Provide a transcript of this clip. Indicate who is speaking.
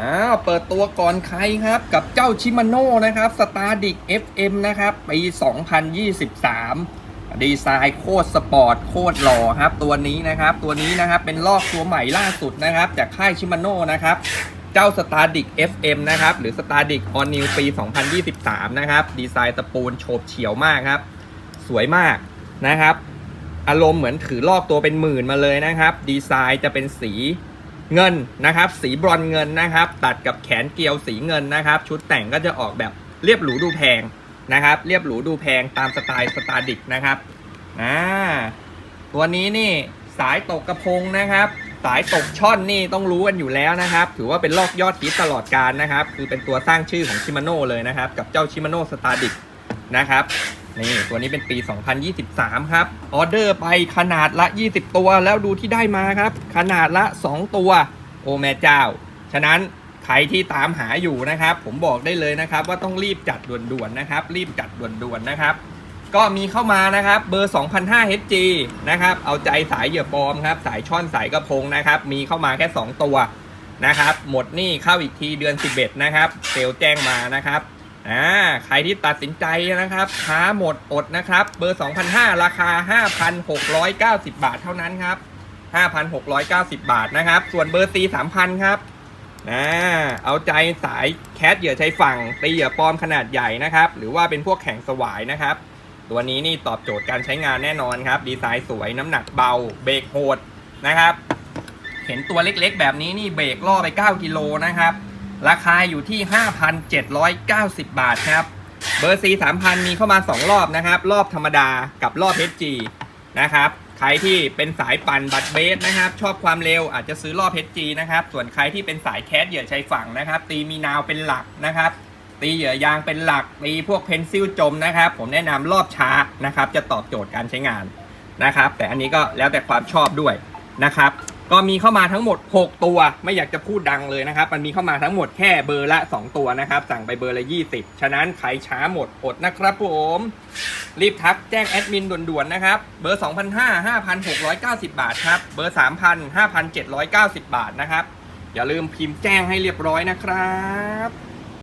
Speaker 1: อ้าวเปิดตัวก่อนใครครับ กับเจ้าชิมาโน่นะครับสตาร์ดิก FM นะครับปี2023 ดีไซน์โคตรสปอร์ตโคตรหล่อครับ ตัวนี้นะครับ ตัวนี้นะครับเป็นลอกตัวใหม่ล่าสุดนะครับ จากค่ายชิมาโน่นะครับเจ้า s t a r d i c FM นะครับ หรือ s t a r d i c On New ปี 2023 นะครับ ดีไซน์ตะปูนโฉบเฉียวมากครับ สวยมากนะครับ อารมณ์เหมือนถือลอกตัวเป็นหมื่นมาเลยนะครับ ดีไซน์จะเป็นสี เงินนะครับสีบรอนเงินนะครับ ตัดกับแขนเกลียวสีเงินนะครับ ชุดแต่งก็จะออกแบบเรียบหรูดูแพงนะครับ เรียบหรูดูแพงตามสไตล์สตาร์ดิกนะครับอ่าตัวนี้นี่สายตกกระพงนะครับ สายตกช่อนนี่ต้องรู้กันอยู่แล้วนะครับ ถือว่าเป็นลอกยอดฮิตตลอดการนะครับ คือเป็นตัวสร้างชื่อของชิมาโน่เลยนะครับ กับเจ้าชิมาโน่สตาร์ดิกนะครับ นี่ตัวนี้เป็นปี 2023 ครับ ออเดอร์ไปขนาดละ 20 ตัวแล้วดูที่ได้มาครับ ขนาดละ 2 ตัว โอแม่เจ้า ฉะนั้นใครที่ตามหาอยู่นะครับ ผมบอกได้เลยนะครับ ว่าต้องรีบจัดด่วนๆนะครับ รีบจัดด่วนๆนะครับ ก็มีเข้ามานะครับ เบอร์ 2005 HG นะครับ เอาใจสายเหยื่อปลอมครับ สายช่อนสายกระพงนะครับ มีเข้ามาแค่ 2 ตัวนะครับ หมดนี่เข้าอีกทีเดือน 11 นะครับ เซลลแจ้งมานะครับ อ่าใครที่ตัดสินใจนะครับค้าหมดอดนะครับ เบอร์2005ราคา 5,690 บาทเท่านั้นครับ 5,690 บาทนะครับ ส่วนเบอร์ C 3,000 ครับนะเอาใจสายแคสเหยื่อใช้ฝั่งตีเหยื่อปลอมขนาดใหญ่นะครับ หรือว่าเป็นพวกแข่งสวายนะครับ ตัวนี้นี่ตอบโจทย์การใช้งานแน่นอนครับ ดีไซน์สวยน้ำหนักเบา เบรกโหดนะครับ เห็นตัวเล็กๆ แบบนี้นี่เบรกล่อไป 9 กิโลนะครับ ราคาอยู่ที่ 5,790 บาทครับ เบอร์ C 3,000 มีเข้ามา 2 รอบนะครับ รอบธรรมดากับรอบ HG นะครับ ใครที่เป็นสายปั่นบัตรเบสนะครับ ชอบความเร็วอาจจะซื้อรอบ HG นะครับ ส่วนใครที่เป็นสายแคสเหยื่อชายฝั่งนะครับ ตีมีนาวเป็นหลักนะครับ ตีเหยื่อยางเป็นหลัก ตีพวกเพนซิลจมนะครับ ผมแนะนำรอบช้านะครับ จะตอบโจทย์การใช้งานนะครับ แต่อันนี้ก็แล้วแต่ความชอบด้วยนะครับ ก็มีเข้ามาทั้งหมด 6 ตัว ไม่อยากจะพูดดังเลยนะครับ มันมีเข้ามาทั้งหมดแค่เบอร์ละ 2 ตัวนะครับ สั่งไปเบอร์ละ 20 ฉะนั้นใครช้าหมดอดนะครับผม รีบทักแจ้งแอดมินด่วนๆนะครับ เบอร์ 2,500 5,690 บาทครับ เบอร์ 3,000 5,790 บาทนะครับ อย่าลืมพิมพ์แจ้งให้เรียบร้อยนะครับ